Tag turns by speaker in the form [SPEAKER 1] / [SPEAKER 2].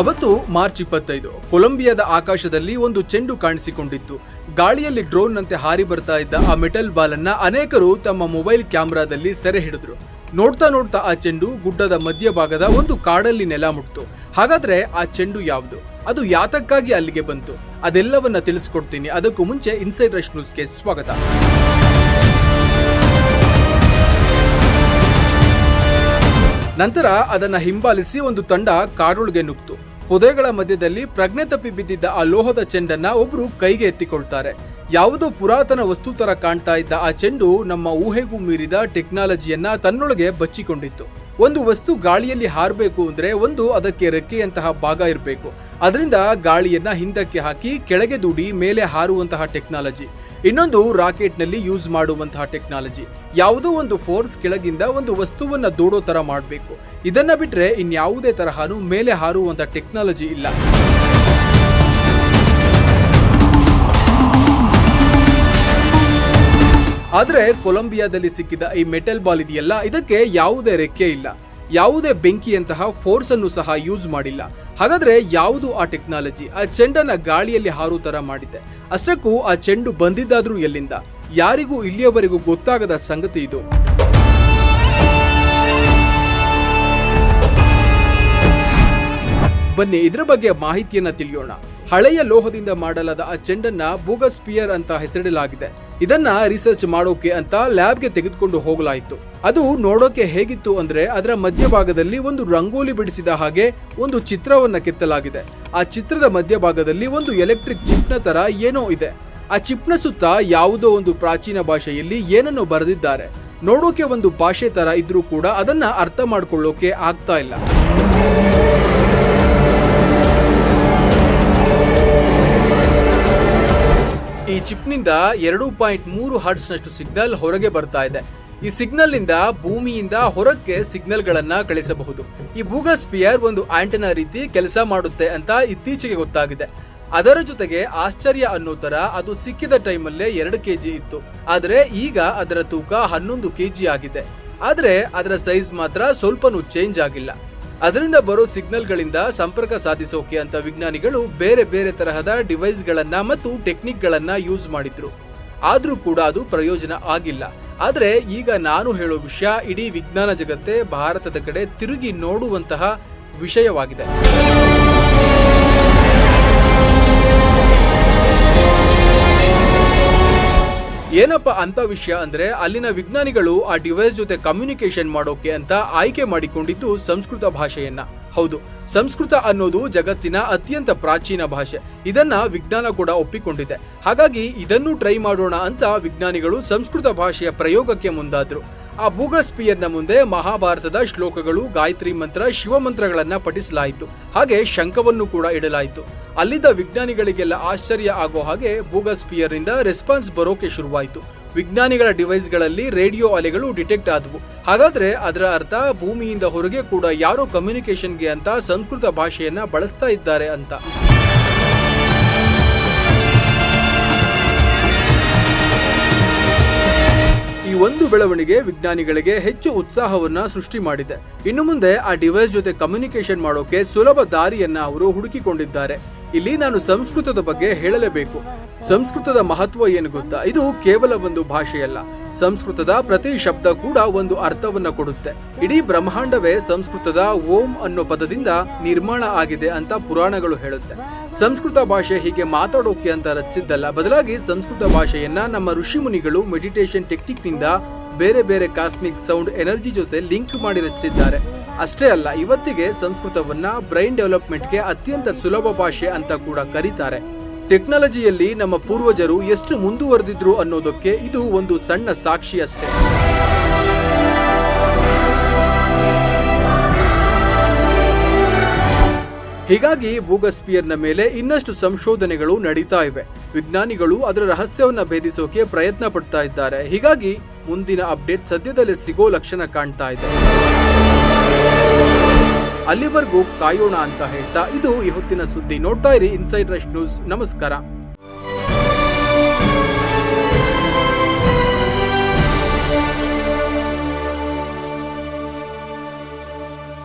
[SPEAKER 1] ಅವತ್ತು ಮಾರ್ಚ್ ಇಪ್ಪತ್ತೈದು, ಕೊಲಂಬಿಯಾದ ಆಕಾಶದಲ್ಲಿ ಒಂದು ಚೆಂಡು ಕಾಣಿಸಿಕೊಂಡಿತ್ತು. ಗಾಳಿಯಲ್ಲಿ ಡ್ರೋನ್ನಂತೆ ಹಾರಿ ಬರ್ತಾ ಇದ್ದ ಆ ಮೆಟಲ್ ಬಾಲ್ ಅನ್ನ ಅನೇಕರು ತಮ್ಮ ಮೊಬೈಲ್ ಕ್ಯಾಮೆರಾದಲ್ಲಿ ಸೆರೆ ಹಿಡಿದ್ರು. ನೋಡ್ತಾ ನೋಡ್ತಾ ಆ ಚೆಂಡು ಗುಡ್ಡದ ಮಧ್ಯಭಾಗದ ಒಂದು ಕಾಡಲ್ಲಿ ನೆಲ ಮುಟ್ತು. ಹಾಗಾದ್ರೆ ಆ ಚೆಂಡು ಯಾವುದು? ಅದು ಯಾತಕ್ಕಾಗಿ ಅಲ್ಲಿಗೆ ಬಂತು? ಅದೆಲ್ಲವನ್ನ ತಿಳಿಸ್ಕೊಡ್ತೀನಿ. ಅದಕ್ಕೂ ಮುಂಚೆ ಇನ್ಸೈಡ್ ರಶ್ ನ್ಯೂಸ್ಗೆ ಸ್ವಾಗತ. ನಂತರ ಅದನ್ನ ಹಿಂಬಾಲಿಸಿ ಒಂದು ತಂಡ ಕಾಡೊಳಗೆ ನುಗ್ತು. ಪೊದೆಗಳ ಮಧ್ಯದಲ್ಲಿ ಪ್ರಜ್ಞೆ ತಪ್ಪಿ ಬಿದ್ದಿದ್ದ ಆ ಲೋಹದ ಚೆಂಡನ್ನ ಒಬ್ರು ಕೈಗೆ ಎತ್ತಿಕೊಳ್ತಾರೆ. ಯಾವುದೋ ಪುರಾತನ ವಸ್ತು ತರ ಕಾಣ್ತಾ ಇದ್ದ ಆ ಚೆಂಡು ನಮ್ಮ ಊಹೆಗೂ ಮೀರಿದ ಟೆಕ್ನಾಲಜಿಯನ್ನ ತನ್ನೊಳಗೆ ಬಚ್ಚಿಕೊಂಡಿತ್ತು. ಒಂದು ವಸ್ತು ಗಾಳಿಯಲ್ಲಿ ಹಾರಬೇಕು ಅಂದ್ರೆ ಒಂದು ಅದಕ್ಕೆ ರೆಕ್ಕೆಯಂತಹ ಭಾಗ ಇರಬೇಕು. ಅದರಿಂದ ಗಾಳಿಯನ್ನ ಹಿಂದಕ್ಕೆ ಹಾಕಿ ಕೆಳಗೆ ದೂಡಿ ಮೇಲೆ ಹಾರುವಂತಹ ಟೆಕ್ನಾಲಜಿ. ಇನ್ನೊಂದು ರಾಕೆಟ್ನಲ್ಲಿ ಯೂಸ್ ಮಾಡುವಂತಹ ಟೆಕ್ನಾಲಜಿ. ಯಾವುದೋ ಒಂದು ಫೋರ್ಸ್ ಕೆಳಗಿಂದ ಒಂದು ವಸ್ತುವನ್ನ ದೂಡೋ ತರ ಮಾಡಬೇಕು. ಇದನ್ನ ಬಿಟ್ರೆ ಇನ್ಯಾವುದೇ ತರಹನು ಮೇಲೆ ಹಾರುವಂತಹ ಟೆಕ್ನಾಲಜಿ ಇಲ್ಲ. ಆದ್ರೆ ಕೊಲಂಬಿಯಾದಲ್ಲಿ ಸಿಕ್ಕಿದ ಈ ಮೆಟಲ್ ಬಾಲ್ ಇದೆಯಲ್ಲ, ಇದಕ್ಕೆ ಯಾವುದೇ ರೆಕ್ಕೆ ಇಲ್ಲ. ಯಾವುದೇ ಬೆಂಕಿಯಂತಹ ಫೋರ್ಸ್ ಅನ್ನು ಸಹ ಯೂಸ್ ಮಾಡಿಲ್ಲ. ಹಾಗಾದ್ರೆ ಯಾವುದು ಆ ಟೆಕ್ನಾಲಜಿ? ಆ ಚೆಂಡನ್ನ ಗಾಳಿಯಲ್ಲಿ ಹಾರು ತರ ಮಾಡಿದೆ. ಅಷ್ಟಕ್ಕೂ ಆ ಚೆಂಡು ಬಂದಿದ್ದಾದ್ರೂ ಎಲ್ಲಿಂದ? ಯಾರಿಗೂ ಇಲ್ಲಿಯವರೆಗೂ ಗೊತ್ತಾಗದ ಸಂಗತಿ ಇದು. ಬನ್ನಿ, ಇದರ ಬಗ್ಗೆ ಮಾಹಿತಿಯನ್ನ ತಿಳಿಯೋಣ. ಹಳೆಯ ಲೋಹದಿಂದ ಮಾಡಲಾದ ಆ ಚೆಂಡನ್ನ ಬೂಗಸ್ಪಿಯರ್ ಅಂತ ಹೆಸರಿಡಲಾಗಿದೆ. ಇದನ್ನ ರಿಸರ್ಚ್ ಮಾಡೋಕೆ ಅಂತ ಲ್ಯಾಬ್ಗೆ ತೆಗೆದುಕೊಂಡು ಹೋಗಲಾಯಿತು. ಅದು ನೋಡೋಕೆ ಹೇಗಿತ್ತು ಅಂದ್ರೆ ಅದರ ಮಧ್ಯಭಾಗದಲ್ಲಿ ಒಂದು ರಂಗೋಲಿ ಬಿಡಿಸಿದ ಹಾಗೆ ಒಂದು ಚಿತ್ರವನ್ನ ಕೆತ್ತಲಾಗಿದೆ. ಆ ಚಿತ್ರದ ಮಧ್ಯಭಾಗದಲ್ಲಿ ಒಂದು ಎಲೆಕ್ಟ್ರಿಕ್ ಚಿಪ್ನ ತರ ಏನೋ ಇದೆ. ಆ ಚಿಪ್ನ ಸುತ್ತ ಯಾವುದೋ ಒಂದು ಪ್ರಾಚೀನ ಭಾಷೆಯಲ್ಲಿ ಏನನ್ನು ಬರೆದಿದ್ದಾರೆ. ನೋಡೋಕೆ ಒಂದು ಭಾಷೆ ತರ ಇದ್ರೂ ಕೂಡ ಅದನ್ನ ಅರ್ಥ ಮಾಡ್ಕೊಳ್ಳೋಕೆ ಆಗ್ತಾ ಇಲ್ಲ. ಚಿಪ್ನಿಂದ ಎರಡು ಪಾಯಿಂಟ್ ಮೂರು ಹರ್ಟ್ಸ್ನಷ್ಟು ಸಿಗ್ನಲ್ ಹೊರಗೆ ಬರ್ತಾ ಇದೆ. ಈ ಸಿಗ್ನಲ್ನಿಂದ ಭೂಮಿಯಿಂದ ಹೊರಕ್ಕೆ ಸಿಗ್ನಲ್ ಗಳನ್ನ ಕಳಿಸಬಹುದು. ಈ ಬೂಗಸ್ಪಿಯರ್ ಒಂದು ಆಂಟೆನಾ ರೀತಿ ಕೆಲಸ ಮಾಡುತ್ತೆ ಅಂತ ಇತ್ತೀಚೆಗೆ ಗೊತ್ತಾಗಿದೆ. ಅದರ ಜೊತೆಗೆ ಆಶ್ಚರ್ಯ ಅನ್ನೋ ತರ ಅದು ಸಿಕ್ಕಿದ ಟೈಮಲ್ಲೇ ಎರಡು ಕೆಜಿ ಇತ್ತು. ಆದರೆ ಈಗ ಅದರ ತೂಕ ಹನ್ನೊಂದು ಕೆಜಿ ಆಗಿದೆ. ಆದರೆ ಅದರ ಸೈಜ್ ಮಾತ್ರ ಸ್ವಲ್ಪನೂ ಚೇಂಜ್ ಆಗಿಲ್ಲ. ಅದರಿಂದ ಬರೋ ಸಿಗ್ನಲ್ಗಳಿಂದ ಸಂಪರ್ಕ ಸಾಧಿಸೋಕೆ ಅಂತ ವಿಜ್ಞಾನಿಗಳು ಬೇರೆ ಬೇರೆ ತರಹದ ಡಿವೈಸ್ ಗಳನ್ನ ಮತ್ತು ಟೆಕ್ನಿಕ್ ಗಳನ್ನ ಯೂಸ್ ಮಾಡಿದ್ರು. ಆದರೂ ಕೂಡ ಅದು ಪ್ರಯೋಜನ ಆಗಿಲ್ಲ. ಆದರೆ ಈಗ ನಾನು ಹೇಳೋ ವಿಷಯ ಇಡೀ ವಿಜ್ಞಾನ ಜಗತ್ತೇ ಭಾರತದ ಕಡೆ ತಿರುಗಿ ನೋಡುವಂತಹ ವಿಷಯವಾಗಿದೆ. ಏನಪ್ಪ ಅಂತ ವಿಷಯ ಅಂದ್ರೆ ಅಲ್ಲಿನ ವಿಜ್ಞಾನಿಗಳು ಆ ಡಿವೈಸ್ ಜೊತೆ ಕಮ್ಯುನಿಕೇಶನ್ ಮಾಡೋಕೆ ಅಂತ ಆಯ್ಕೆ ಮಾಡಿಕೊಂಡಿದ್ದು ಸಂಸ್ಕೃತ ಭಾಷೆಯನ್ನ. ಹೌದು, ಸಂಸ್ಕೃತ ಅನ್ನೋದು ಜಗತ್ತಿನ ಅತ್ಯಂತ ಪ್ರಾಚೀನ ಭಾಷೆ. ಇದನ್ನ ವಿಜ್ಞಾನ ಕೂಡ ಒಪ್ಪಿಕೊಂಡಿದೆ. ಹಾಗಾಗಿ ಇದನ್ನು ಟ್ರೈ ಮಾಡೋಣ ಅಂತ ವಿಜ್ಞಾನಿಗಳು ಸಂಸ್ಕೃತ ಭಾಷೆಯ ಪ್ರಯೋಗಕ್ಕೆ ಮುಂದಾದ್ರು. ಆ ಬೂಗಸ್ಪಿಯರ್ನ ಮುಂದೆ ಮಹಾಭಾರತದ ಶ್ಲೋಕಗಳು, ಗಾಯತ್ರಿ ಮಂತ್ರ ಶಿವಮಂತ್ರಗಳನ್ನ ಪಠಿಸಲಾಯಿತು. ಹಾಗೆ ಶಂಖವನ್ನು ಕೂಡ ಇಡಲಾಯಿತು. ಅಲ್ಲಿದ್ದ ವಿಜ್ಞಾನಿಗಳಿಗೆಲ್ಲ ಆಶ್ಚರ್ಯ ಆಗೋ ಹಾಗೆ ಬೂಗಸ್ಫಿಯರಿಂದ ರೆಸ್ಪಾನ್ಸ್ ಬರೋಕೆ ಶುರುವಾಯಿತು. ವಿಜ್ಞಾನಿಗಳ ಡಿವೈಸ್ಗಳಲ್ಲಿ ರೇಡಿಯೋ ಅಲೆಗಳು ಡಿಟೆಕ್ಟ್ ಆದವು. ಹಾಗಾದ್ರೆ ಅದರ ಅರ್ಥ ಭೂಮಿಯಿಂದ ಹೊರಗೆ ಕೂಡ ಯಾರೋ ಕಮ್ಯುನಿಕೇಶನ್ಗೆ ಅಂತ ಸಂಸ್ಕೃತ ಭಾಷೆಯನ್ನ ಬಳಸ್ತಾ ಇದ್ದಾರೆ ಅಂತ. ಒಂದು ಬೆಳವಣಿಗೆ ವಿಜ್ಞಾನಿಗಳಿಗೆ ಹೆಚ್ಚು ಉತ್ಸಾಹವನ್ನ ಸೃಷ್ಟಿ ಮಾಡಿದೆ. ಇನ್ನು ಮುಂದೆ ಆ ಡಿವೈಸ್ ಜೊತೆ ಕಮ್ಯುನಿಕೇಶನ್ ಮಾಡೋಕೆ ಸುಲಭ ದಾರಿಯನ್ನ ಅವರು ಹುಡುಕಿಕೊಂಡಿದ್ದಾರೆ. ಇಲ್ಲಿ ನಾನು ಸಂಸ್ಕೃತದ ಬಗ್ಗೆ ಹೇಳಲೇಬೇಕು. ಸಂಸ್ಕೃತದ ಮಹತ್ವ ಏನು ಗೊತ್ತಾ? ಇದು ಕೇವಲ ಒಂದು ಭಾಷೆಯಲ್ಲ. ಸಂಸ್ಕೃತದ ಪ್ರತಿ ಶಬ್ದ ಕೂಡ ಒಂದು ಅರ್ಥವನ್ನ ಕೊಡುತ್ತೆ. ಇಡೀ ಬ್ರಹ್ಮಾಂಡವೇ ಸಂಸ್ಕೃತದ ಓಂ ಅನ್ನೋ ಪದದಿಂದ ನಿರ್ಮಾಣ ಆಗಿದೆ ಅಂತ ಪುರಾಣಗಳು ಹೇಳುತ್ತೆ. ಸಂಸ್ಕೃತ ಭಾಷೆ ಹೀಗೆ ಮಾತಾಡೋಕೆ ಅಂತ ರಚಿಸಿದ್ದಲ್ಲ. ಬದಲಾಗಿ ಸಂಸ್ಕೃತ ಭಾಷೆಯನ್ನ ನಮ್ಮ ಋಷಿ ಮುನಿಗಳು ಮೆಡಿಟೇಷನ್ ಟೆಕ್ನಿಕ್ನಿಂದ ಬೇರೆ ಬೇರೆ ಕಾಸ್ಮಿಕ್ ಸೌಂಡ್ ಎನರ್ಜಿ ಜೊತೆ ಲಿಂಕ್ ಮಾಡಿ ರಚಿಸಿದ್ದಾರೆ. ಅಷ್ಟೇ ಅಲ್ಲ, ಇವತ್ತಿಗೆ ಸಂಸ್ಕೃತವನ್ನ ಬ್ರೈನ್ ಡೆವಲಪ್ಮೆಂಟ್ಗೆ ಅತ್ಯಂತ ಸುಲಭ ಭಾಷೆ ಅಂತ ಕೂಡ ಕರೀತಾರೆ. ಟೆಕ್ನಾಲಜಿಯಲ್ಲಿ ನಮ್ಮ ಪೂರ್ವಜರು ಎಷ್ಟು ಮುಂದುವರೆದಿದ್ರು ಅನ್ನೋದಕ್ಕೆ ಇದು ಒಂದು ಸಣ್ಣ ಸಾಕ್ಷಿ ಅಷ್ಟೇ. ಹೀಗಾಗಿ ಬೂಗಸ್ಪಿಯರ್ನ ಮೇಲೆ ಇನ್ನಷ್ಟು ಸಂಶೋಧನೆಗಳು ನಡೀತಾ ಇವೆ. ವಿಜ್ಞಾನಿಗಳು ಅದರ ರಹಸ್ಯವನ್ನ ಭೇದಿಸೋಕೆ ಪ್ರಯತ್ನ ಪಡ್ತಾ ಇದ್ದಾರೆ. ಹೀಗಾಗಿ ಮುಂದಿನ ಅಪ್ಡೇಟ್ ಸದ್ಯದಲ್ಲೇ ಸಿಗೋ ಲಕ್ಷಣ ಕಾಣ್ತಾ ಇದೆ. ಅಲ್ಲಿವರೆಗೂ ಕಾಯೋಣ ಅಂತ ಹೇಳ್ತಾ ಇದು ಈ ಹೊತ್ತಿನ ಸುದ್ದಿ. ನೋಡ್ತಾ ಇರಿ ಇನ್ಸೈಡ್ ರಶ್ ನ್ಯೂಸ್ ನಮಸ್ಕಾರ.